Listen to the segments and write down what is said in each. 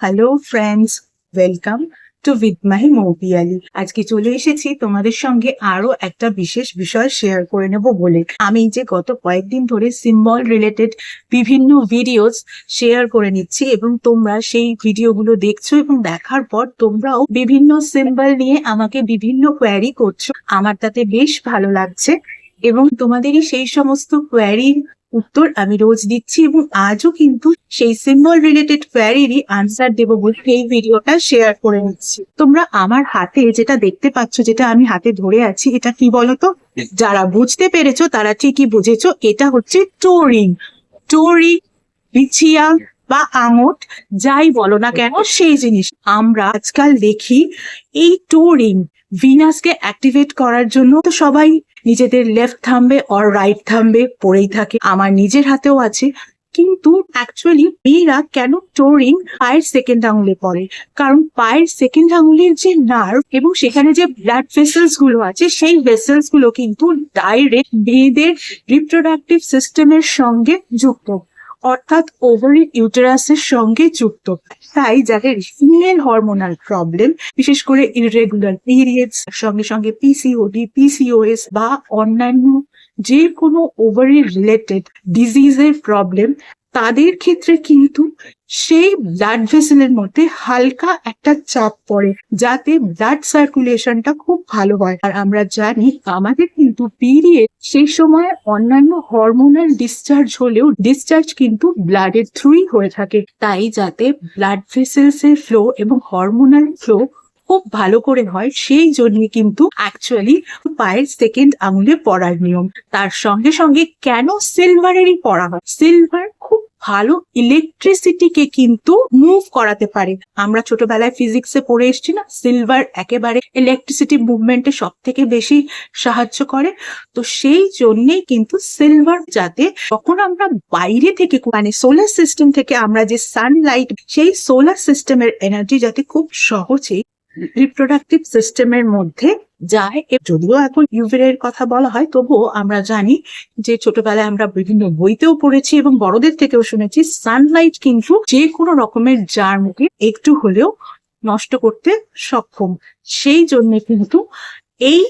Hello friends welcome to my Moupiyali আজকে চলে এসেছি তোমাদের সঙ্গে আরও একটা বিশেষ বিষয় শেয়ার করে নেব বলে। আমি যে গত কয়েকদিন ধরে সিম্বল রিলেটেড বিভিন্ন ভিডিওস শেয়ার করে নিচ্ছি এবং তোমরা সেই ভিডিওগুলো দেখছ এবং দেখার পর তোমরাও বিভিন্ন সিম্বল নিয়ে আমাকে বিভিন্ন কোয়ারি করছ। আমার তাতে বেশ ভালো লাগছে এবং তোমাদেরই সেই সমস্ত কোয়ারির উত্তর আমি রোজ দিচ্ছি এবং আজও কিন্তু সেই সিম্বল রিলেটেড কোয়ারিরই আনসার দেবো বলে এই ভিডিওটা শেয়ার করে নিচ্ছি। তোমরা আমার হাতে যেটা দেখতে পাচ্ছ যেটা আমি হাতে ধরে আছি এটা কি বলতো? যারা বুঝতে পেরেছ তারা ঠিকই বুঝেছ এটা হচ্ছে টোরিং। টোরি বিছিয়া বা আঙট যাই বলো না কেন সেই জিনিস। আমরা আজকাল দেখি এই টোরিং ভিনাসকে অ্যাক্টিভেট করার জন্য তো সবাই নিজেদের লেফট থাম্বে অর রাইট থাম্বে, পড়েই থাকে। আমার নিজের হাতেও আছে। কিন্তু অ্যাকচুয়ালি মেয়েরা কেন টোরিং পায়ের সেকেন্ড আঙুলে পড়ে? কারণ পায়ের সেকেন্ড আঙুলের যে নার্ভ এবং সেখানে যে ব্লাড ভেসেলসগুলো আছে, সেই ভেসেলসগুলো কিন্তু ডাইরেক্ট মেয়েদের রিপ্রোডাক্টিভ সিস্টেমের সঙ্গে যুক্ত। অর্থাৎ ওভারি ইউটেরাসের সঙ্গে যুক্ত। তাই যাদের ফিমেল হরমোনাল প্রবলেম, বিশেষ করে ইরেগুলার পিরিয়ডস সঙ্গে সঙ্গে পিসিওডি পিসিওএস বা অন্যান্য যে কোনো ওভারি রিলেটেড ডিজিজের প্রবলেম তাদের ক্ষেত্রে কিন্তু সেই ব্লাড ভেসেলের মধ্যে হালকা একটা চাপ পড়ে, যাতে ব্লাড সার্কুলেশনটা খুব ভালো হয়। আর আমরা জানি, আমাদের কিন্তু পিরিয়ড সেই সময় অন্যান্য হরমোনাল ডিসচার্জ হলেও ডিসচার্জ কিন্তু ব্লাডের থ্রুই হয়ে থাকে। তাই যাতে ব্লাড ভেসেলস এর ফ্লো এবং হরমোনাল ফ্লো খুব ভালো করে হয়, সেই জন্য কিন্তু অ্যাকচুয়ালি পায়ের সেকেন্ড আঙুলে পড়ার নিয়ম। তার সঙ্গে সঙ্গে কেন সিলভারেরই পড়া হয়? সিলভার খুব ভালো ইলেকট্রিসিটিকে কিন্তু মুভ করাতে পারে। আমরা ছোটবেলায় ফিজিক্সে পড়ে এসেছি না সিলভার একেবারে ইলেকট্রিসিটি মুভমেন্টে সব থেকে বেশি সাহায্য করে। তো সেই জন্যেই কিন্তু সিলভার যাতে যখন আমরা বাইরে থেকে মানে সোলার সিস্টেম থেকে আমরা যে সানলাইট সেই সোলার সিস্টেমের এনার্জি যাতে খুব সহজেই রিপ্রোডাক্টিভ সিস্টেমের মধ্যে যায়। যদিও এখন ইউভি এর কথা বলা হয়, তবুও আমরা জানি যে ছোটবেলায় আমরা বিভিন্ন বইতেও পড়েছি এবং বড়দের থেকেও শুনেছি সানলাইট কিন্তু যে কোনো রকমের জার্মকে একটু হলেও নষ্ট করতে সক্ষম। সেই জন্য কিন্তু এই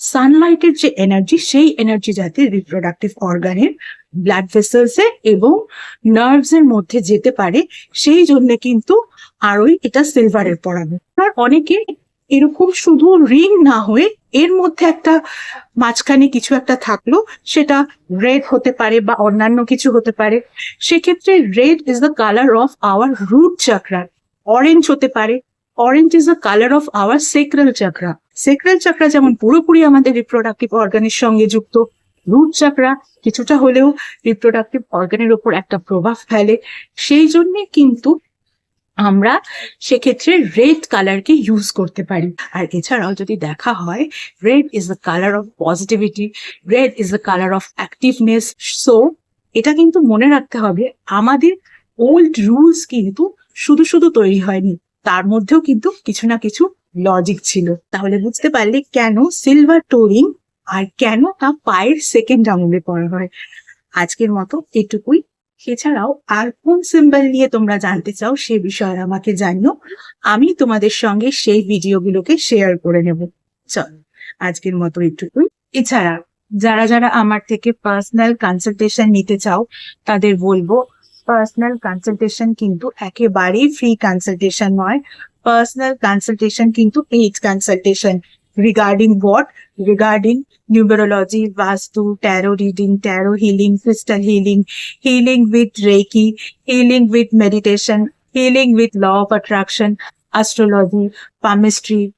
সানলাইটের যে এনার্জি সেই এনার্জি যাতে রিপ্রোডাক্টিভ অর্গানের ব্লাড ভেসেলসে এবং নার্ভস এর মধ্যে যেতে পারে, সেই জন্য কিন্তু আরোই এটা সিলভারের পড়ানো আর অনেকে এরকম শুধু রিং না হয়ে এর মধ্যে একটা মাঝখানে কিছু একটা থাকল, সেটা রেড হতে পারে বা অন্যান্য কিছু হতে পারে। সেক্ষেত্রে red is the colour of our root chakra orange হতে পারে। Orange is the colour of our sacral chakra sacral chakra যেমন পুরোপুরি আমাদের রিপ্রোডাক্টিভ অর্গানের সঙ্গে যুক্ত রুট চাকরা কিছুটা হলেও রিপ্রোডাক্টিভ অর্গানের ওপর একটা প্রভাব ফেলে, সেই জন্যে কিন্তু আমরা সেক্ষেত্রে রেড কালারকে ইউজ করতে পারি। আর এছাড়াও যদি দেখা হয় red is the colour of positivity red is the colour of activeness so এটা কিন্তু মনে রাখতে হবে, আমাদের ওল্ড রুলস কিন্তু শুধু শুধু তৈরি হয়নি, তার মধ্যেও কিন্তু কিছু না কিছু লজিক ছিল। তাহলে বুঝতে পারলে কেন সিলভার টোরিং আর কেন তা পায়ের সেকেন্ড আঙুলে পড়া হয়। আজকের মতো এটুকুই। এছাড়াও আর কোন সিম্বল নিয়ে তোমরা জানতে চাও সে বিষয়ে আমাকে জানিও। আমি তোমাদের সঙ্গে সেই ভিডিওগুলোকে শেয়ার করে নেব। চল, আজকের মতো এটুকুই। এছাড়া যারা যারা আমার থেকে পার্সোনাল কনসালটেশন নিতে চাও, তাদের বলব পার্সোনাল কনসালটেশন কিন্তু একেবারেই ফ্রি কনসালটেশন নয়। পার্সোনাল কনসালটেশন কিন্তু paid consultation regarding what regarding numerology, Vastu, tarot reading, tarot healing, crystal healing, healing with Reiki, healing with meditation, healing with law of attraction, astrology, palmistry,